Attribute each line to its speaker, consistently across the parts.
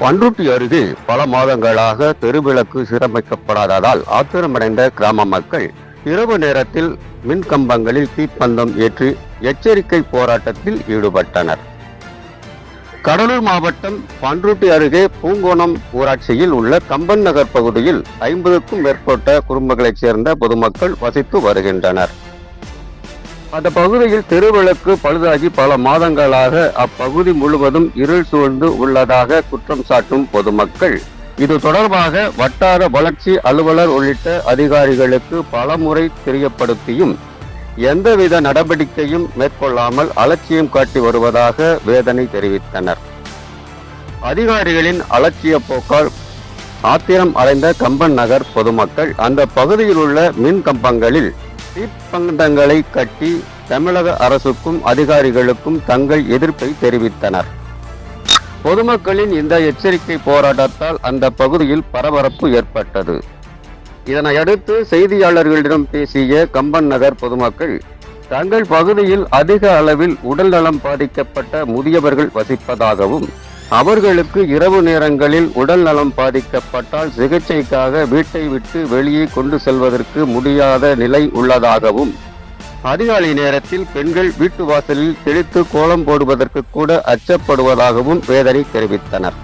Speaker 1: பன்ருட்டி அருகே பல மாதங்களாக தெருவிளக்கு சீரமைக்கப்படாததால் ஆத்திரமடைந்த கிராம மக்கள் இரவு நேரத்தில் மின் கம்பங்களில் தீப்பந்தம் ஏற்றி எச்சரிக்கை போராட்டத்தில் ஈடுபட்டனர். கடலூர் மாவட்டம் பன்ருட்டி அருகே பூங்கோணம் ஊராட்சியில் உள்ள கம்பன் நகர் பகுதியில் ஐம்பதுக்கும் மேற்பட்ட குடும்பங்களைச் சேர்ந்த பொதுமக்கள் வசித்து வருகின்றனர். அந்த பகுதியில் தெருவிளக்கு பழுதாகி பல மாதங்களாக அப்பகுதி முழுவதும் இருள் சூழ்ந்து உள்ளதாக குற்றம் சாட்டும் பொதுமக்கள். இது தொடர்பாக வட்டார வளர்ச்சி அலுவலர் உள்ளிட்ட அதிகாரிகளுக்கு பலமுறை தெரியப்படுத்தியும் எந்தவித நடவடிக்கையும் மேற்கொள்ளாமல் அலட்சியம் காட்டி வருவதாக வேதனை தெரிவித்தனர். அதிகாரிகளின் அலட்சிய போக்கால் ஆத்திரம் அடைந்த கம்பன் நகர் பொதுமக்கள் அந்த பகுதியில் உள்ள மின் கம்பங்களில் தீப்பந்தங்களை கட்டி தமிழக அரசுக்கும் அதிகாரிகளுக்கும் தங்கள் எதிர்ப்பை தெரிவித்தனர். பொதுமக்களின் இந்த எச்சரிக்கை போராட்டத்தால் அந்த பகுதியில் பரபரப்பு ஏற்பட்டது. இதனையடுத்து செய்தியாளர்களிடம் பேசிய கம்பன் நகர் பொதுமக்கள் தங்கள் பகுதியில் அதிக அளவில் உடல் நலம் பாதிக்கப்பட்ட முதியவர்கள் வசிப்பதாகவும் அவர்களுக்கு இரவு நேரங்களில் உடல் நலம் பாதிக்கப்பட்டால் சிகிச்சைக்காக வீட்டை விட்டு வெளியே கொண்டு செல்வதற்கு முடியாத நிலை உள்ளதாகவும் அதிகாலை நேரத்தில் பெண்கள் வீட்டு வாசலில் தெளித்து கோலம் போடுவதற்கு கூட அச்சப்படுவதாகவும் வேதனை தெரிவித்தனர்.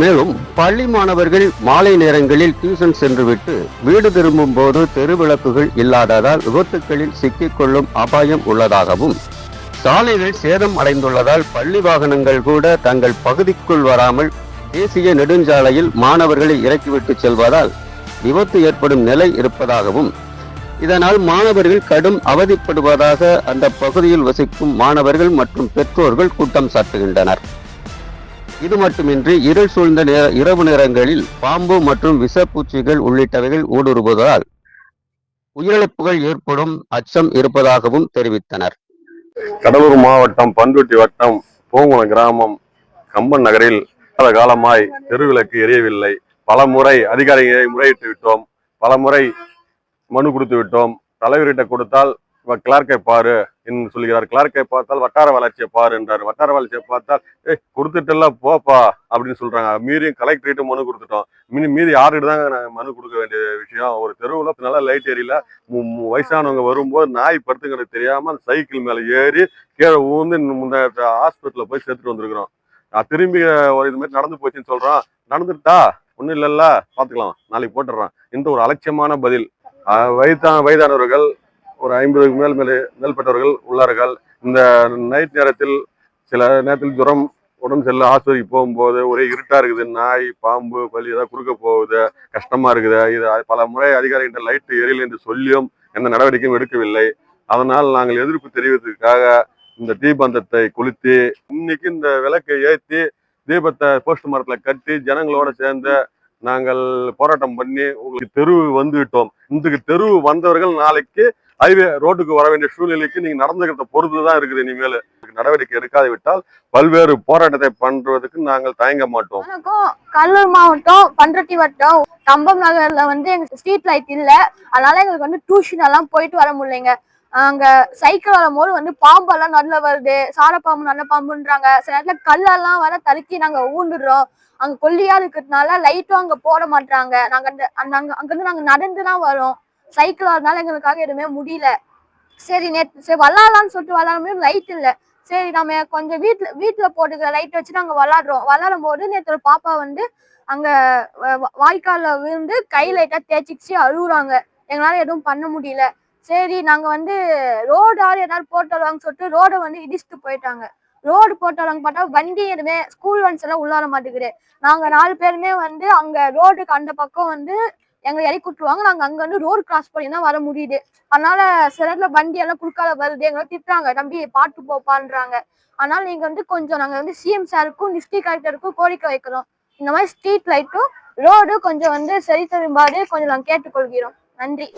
Speaker 1: மேலும் பள்ளி மாணவர்கள் மாலை நேரங்களில் டியூஷன் சென்றுவிட்டு வீடு திரும்பும் போது தெருவிளக்குகள் இல்லாததால் விபத்துக்களில் சிக்கிக்கொள்ளும் அபாயம் உள்ளதாகவும் சாலைகள் சேதம் அடைந்துள்ளதால் பள்ளி வாகனங்கள் கூட தங்கள் பகுதிக்குள் வராமல் தேசிய நெடுஞ்சாலையில் மாணவர்களை இறக்கிவிட்டு செல்வதால் விபத்து ஏற்படும் நிலை இருப்பதாகவும் இதனால் மாணவர்கள் கடும் அவதிப்படுவதாக அந்த பகுதியில் வசிக்கும் மாணவர்கள் மற்றும் பெற்றோர்கள் குற்றம் சாட்டுகின்றனர். இது மட்டுமின்றி இருள் சூழ்ந்த நேர இரவு நேரங்களில் பாம்பு மற்றும் விஷப்பூச்சிகள் உள்ளிட்டவைகள் ஊடுருவதால் உயிரிழப்புகள் ஏற்படும் அச்சம் இருப்பதாகவும் தெரிவித்தனர்.
Speaker 2: கடலூர் மாவட்டம் பண்ருட்டி வட்டம் பூங்குளம் கிராமம் கம்பன் நகரில் பல காலமாய் தெருவிளக்கு எரியவில்லை. பல முறை அதிகாரிகளை முறையிட்டு விட்டோம். பல முறை மனு கொடுத்து விட்டோம். தலைவர்கிட்ட கொடுத்தால் கிளார்க்கை பாரு என்று சொல்கிறார் கிளார்க்கை பார்த்தால் வட்டார வளர்ச்சியை பாரு என்றார். வட்டார வளர்ச்சியை பார்த்தால் ஏய் கொடுத்துட்டெல்லாம் போப்பா அப்படின்னு சொல்றாங்க. மீறியும் கலெக்டரேட்டு மனு கொடுத்துட்டோம். மீதி மீதி யாருக்கிட்ட தாங்க நாங்கள் மனு கொடுக்க வேண்டிய விஷயம்? ஒரு தெருவில் நல்லா லைட் ஏரியல மு- வயசானவங்க வரும்போது நாய் படுத்துங்கிறது தெரியாமல் சைக்கிள் மேலே ஏறி கீழே ஊந்து முந்தைய ஹாஸ்பிட்டலில் போய் சேர்த்துட்டு வந்திருக்கிறோம். நான் திரும்பி ஒரு இது மாதிரி நடந்து போச்சுன்னு சொல்றோம் நடந்துட்டா? ஒன்றும் இல்லைல்ல. பார்த்துக்கலாம் நாளைக்கு போட்டுடுறான். இந்த ஒரு அலட்சியமான பதில். வயதான வயதானவர்கள் ஒரு ஐம்பதுக்கு மேல் மேலே மேல்பட்டவர்கள் உள்ளார்கள். இந்த நைட் நேரத்தில் சில நேரத்தில் ஜுரம் உடம்பு சரியில்லை ஆஸ்பத்திரிக்கு போகும்போது ஒரே இருட்டா இருக்குது. நாய் பாம்பு பலி ஏதாவது குறுக்க போகுது கஷ்டமா இருக்குது. இது பல முறை அதிகாரிகிட்ட லைட் எரியல என்று சொல்லியும் எந்த நடவடிக்கையும் எடுக்கவில்லை. அதனால் நாங்கள் எதிர்ப்பு தெரிவித்ததுக்காக இந்த தீபந்தத்தை கொளுத்தி இன்னைக்கு இந்த விளக்கை ஏற்றி தீபத்தை போஸ்ட் மரத்துல கட்டி ஜனங்களோட சேர்ந்து நாங்கள் போராட்டம் பண்ணி உங்களுக்கு தெருவு வந்து விட்டோம் இந்த தெருவு வந்தவர்கள் நாளைக்கு ஹைவே ரோட்டுக்கு வர வேண்டிய சூழ்நிலைக்கு நீங்க நடந்துக்கிறத பொறுத்து தான் இருக்குது. இனிமேல் நடவடிக்கை எடுக்காது விட்டால் பல்வேறு போராட்டத்தை பண்றதுக்கு நாங்கள் தயங்க மாட்டோம்.
Speaker 3: கடலூர் மாவட்டம் பண்ருட்டி வட்டம். கம்பம் நகர்ல வந்து எங்களுக்கு ஸ்ட்ரீட் லைட் இல்ல. அதனால எங்களுக்கு வந்து டியூஷன் எல்லாம் போயிட்டு வர முடியலைங்க. அங்க சைக்கிள் வரும்போது வந்து பாம்பெல்லாம் நல்ல வருது. சாரப்பாம்பு பாம்பு நல்ல பாம்புன்றாங்க. சில நேரத்துல கல்லெல்லாம் வர தருக்கி நாங்க ஊண்டுடுறோம் அங்க கொல்லியா இருக்கிறதுனால லைட்டும் அங்க போட மாட்டாங்க நாங்க அந்த அந்த அங்க அங்கிருந்து நாங்க நடந்து தான் வரோம். சைக்கிள் வரதுனால எங்களுக்காக எதுவுமே முடியல. சரி நேற்று சரி விளாட்லான்னு சொல்லிட்டு விளாடுமே லைட் இல்ல. சரி நம்ம கொஞ்சம் வீட்டுல வீட்டுல போட்டுக்கிற லைட் வச்சு நாங்க விளாடுறோம். விளாடும் போது நேற்று பாப்பா வந்து அங்க வாய்க்கால விழுந்து கை லைட்டா தேய்ச்சிச்சு அழுகுறாங்க எங்களால எதுவும் பண்ண முடியல. சரி நாங்க வந்து ரோடு ஆறு ஏதாவது போட்டுருவாங்கன்னு சொல்லிட்டு ரோடை வந்து இடிச்சுட்டு போயிட்டாங்க. ரோடு போட்டாலும் பார்த்தா வண்டி எதுவுமே ஸ்கூல் வன்ஸ் எல்லாம் உள்ளார மாட்டேங்குது. நாங்க நாலு பேருமே வந்து அங்க ரோடுக்கு அந்த பக்கம் வந்து எங்க இறக்கி விட்டுருவாங்க. நாங்க அங்க வந்து ரோடு கிராஸ் பண்ணி தான் வர முடியுது. அதனால சில இடத்துல வண்டி எல்லாம் குறுக்கால வருது. எங்களை திட்டுறாங்க. தம்பி பாட்டு போப்பான்றாங்க. அதனால நீங்க வந்து கொஞ்சம் நாங்க வந்து சிஎம் சாருக்கும் டிஸ்ட்ரிக்ட் கலெக்டருக்கும் கோரிக்கை வைக்கிறோம். இந்த மாதிரி ஸ்ட்ரீட் லைட்டும் ரோடு கொஞ்சம் வந்து சரி தருமாறு கொஞ்சம் நாங்கள் கேட்டுக்கொள்கிறோம். நன்றி.